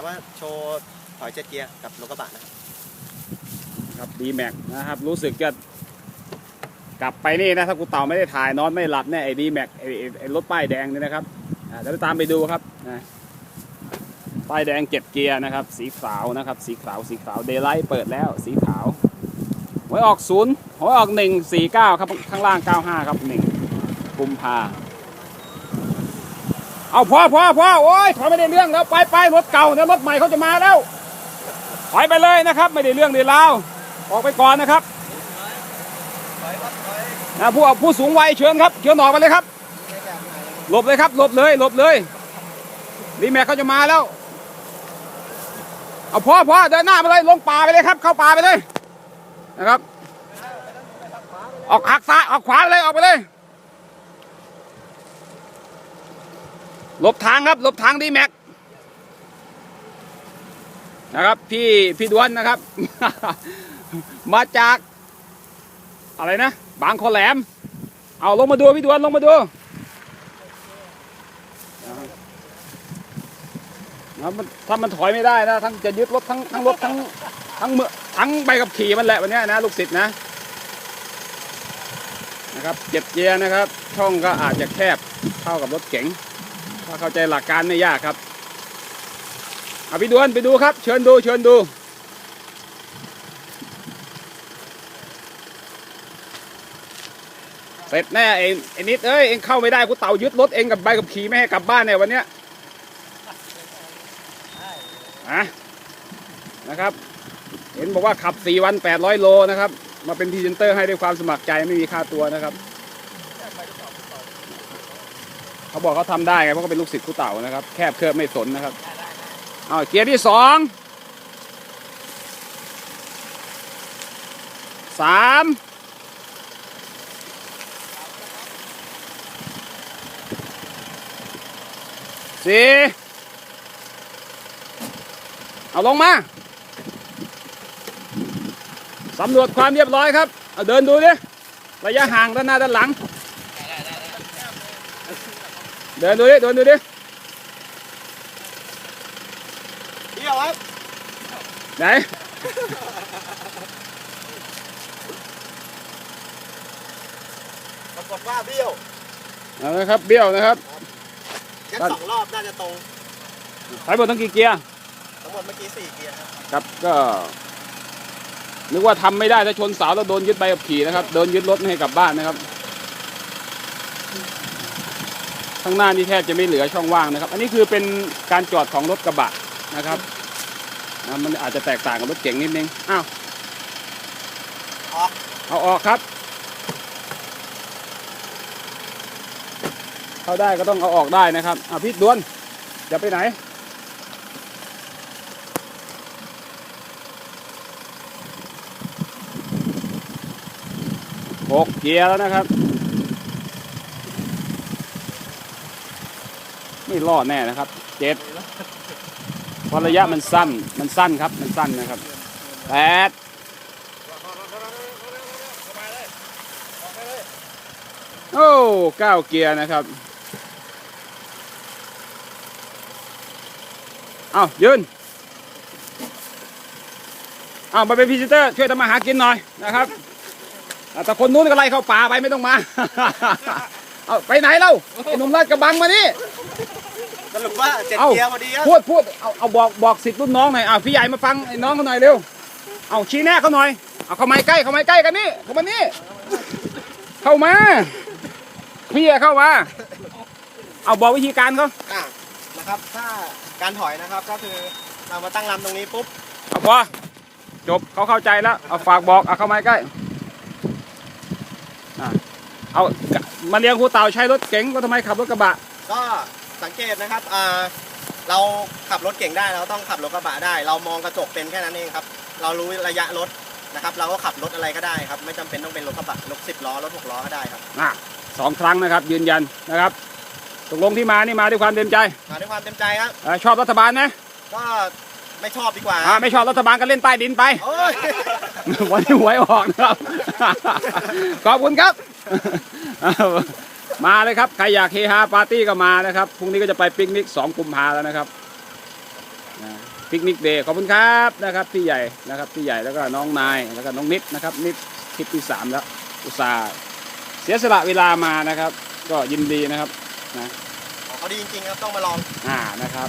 แต่ว่าโชว์ถอยเจ็ดเกียร์กับรถกระบะนะครับครับดีแม็กนะครับ รู้สึกจะกลับไปนี่นะถ้ากูเต่าไม่ได้ถ่ายนอนไม่หลับเนี่ยไอ้ดีแม็กไอ้ไอ้ไอ้รถป้ายแดงนี่นะครับอ่าเดี๋ยวตามไปดูครับนะป้ายแดงเจ็ดเกียร์นะครับ สีขาวนะครับ สีขาวสีขาวเดย์ไลท์เปิดแล้วสีขาวหวยออกศูนย์หวยออกหนึ่งสี่เก้าครับข้างล่างเก้าห้าครับหนึ่งกุมภา เอาพ่อพ่อพ่อโอ้ยถอไม่ได้เรื่องแล้วไปไปรถเก่าแล้วรถใหม่เขาจะมาแล้วถอยไปเลยนะครับ ไม่ได้เรื่องได้ราวออกไปก่อนนะครับนะผู้ผู้สูงวัยเชิญครับเชิญออกไปเลยครับหลบเลยครับหลบเลยหลบเลยรีแม็กเขาจะมาแล้วเอาพ่อพ่อเดินหน้าไปเลยลงป่าไปเลยครับ เข้าป่าไปเลยนะครับ ออกหักซ้ายออกขวาเลยออกไปเลย หลบทางครับหลบทางดีแม็กนะครับ พี่พี่ดวนนะครับ มาจาก อะไรนะ บางคอแหลม เอาลงมาดูพี่ดวนลงมาดูนะมันถ้ามันถอยไม่ได้นะทั้งจะยึดรถทั้งทั้งรถทั้งทั้งเมื่อทั้งใบขับขี่มันแหละวันนี้นะลูกศิษย์นะนะครับเจ็ดเกียนะครับ ช่องก็อาจจะแคบเท่ากับรถเก๋ง ถ้าเข้าใจหลักการไม่ยากครับเอาพี่ดวนไปดูครับ เชิญดูเชิญดูเสร็จแน่เองไอ้นิดเอ้ยเองเข้าไม่ได้กูเต่ายึดรถเองกับใบขับขี่ไม่ให้กลับบ้านเนี่ยวันเนี้ยอะนะครับ เห็นบอกว่าขับ4วัน800โลนะครับ มาเป็นพรีเซนเตอร์ให้ด้วยความสมัครใจไม่มีค่าตัวนะครับ เขาบอกเขาทำได้ไงเพราะเขาเป็นลูกศิษย์คู่เต่านะครับ แคบเคิบไม่สนนะครับเอาเกียร์ที่สองสามสี่เอาลงมาสำรวจความเรียบร้อยครับ เอาเดินดูดิระยะห่างด้านหน้าด้านหลัง เดินดูดิเดินดูดิเที่ยวครับไหนปรากฏว่าเบี้ยวเอาละครับเบี้ยวนะครับยัดครับสองรอบน่าจะตรงใช้หมดทั้งกี่เกียร์ทั้งหมดเมื่อกี้สี่เกียร์ครับครับก็นึกว่าทำไม่ได้ถ้าชนเสาแล้วโดนยึดใบขับขี่นะครับโดนยึดรถไม่ให้กลับบ้านนะครับ ข้างหน้านี่แทบจะไม่เหลือช่องว่างนะครับ อันนี้คือเป็นการจอดของรถกระบะนะครับนะมันอาจจะแตกต่างกับรถเก๋งนิดนึงอ้าวออกเอาออกครับ เข้าได้ก็ต้องเอาออกได้นะครับอ่าพี่ดวนจะไปไหนหกเกียร์แล้วนะครับ ไม่รอดแน่นะครับ เจ็ดเพราะระยะมันสั้น มันสั้นครับ มันสั้นนะครับแปดโอ้เก้าเกียร์นะครับ เอายืน เอามาเป็นพรีเซนเตอร์ช่วยทำมาหากินหน่อยนะครับ แต่คนนู้นก็ไล่เข้าป่าไปไม่ต้องมา เอาไปไหนเล่าไอ้หนุ่มลาดกระบังมานี่ สรุปว่าเจ็ดเอ้าเกียร์พอดีครับพูดพูดเอาเอาบอกบอกสิทธิ์รุ่นน้องหน่อยอะพี่ใหญ่มาฟังไอ้น้องเขาหน่อยเร็วเอาชี้แน่เขาหน่อยเอาเข้ามาใกล้เข้ามาใกล้กันนี่เข้ามานี่เข้ามาพี่อะเข้ามาเอาบอกวิธีการเขาอะนะครับถ้าการถอยนะครับก็คือเรามาตั้งลำตรงนี้ปุ๊บเอาพอจบเขาเข้าใจแล้วเอาฝากบอกเอาเข้ามาใกล้อะเอามาเลี้ยงครูเต่าใช้รถเก๋งก็ทำไมขับรถกระบะก็ สังเกตนะครับอ่าเราขับรถเก่งได้เราต้องขับรถกระบะได้ เรามองกระจกเป็นแค่นั้นเองครับ เรารู้ระยะรถนะครับ เราก็ขับรถอะไรก็ได้ครับ ไม่จำเป็นต้องเป็นรถกระบะรถสิบล้อรถหกล้อก็ได้ครับอะสองครั้งนะครับ ยืนยันนะครับตกลงที่มานี่มาด้วยความเต็มใจมาด้วยความเต็มใจครับเอ่อชอบรัฐบาลนะก็ไม่ชอบดีกว่าอ่าไม่ชอบรัฐบาลก็เล่นใต้ดินไปโอ้ยวันนี้หวยออกนะครับขอบคุณครับ มาเลยครับ ใครอยากเฮฮาปาร์ตี้ก็มานะครับ พรุ่งนี้ก็จะไปปิกนิกสองกุมภาแล้วนะครับนะปิกนิกเดย์ขอบคุณครับนะครับพี่ใหญ่นะครับพี่ใหญ่แล้วก็น้องนายแล้วก็น้องนิดนะครับนิดคลิปที่สามแล้วอุตส่าห์เสียสละเวลามานะครับ ก็ยินดีนะครับเขาดีจริงๆครับต้องมาลองอ่านะครับ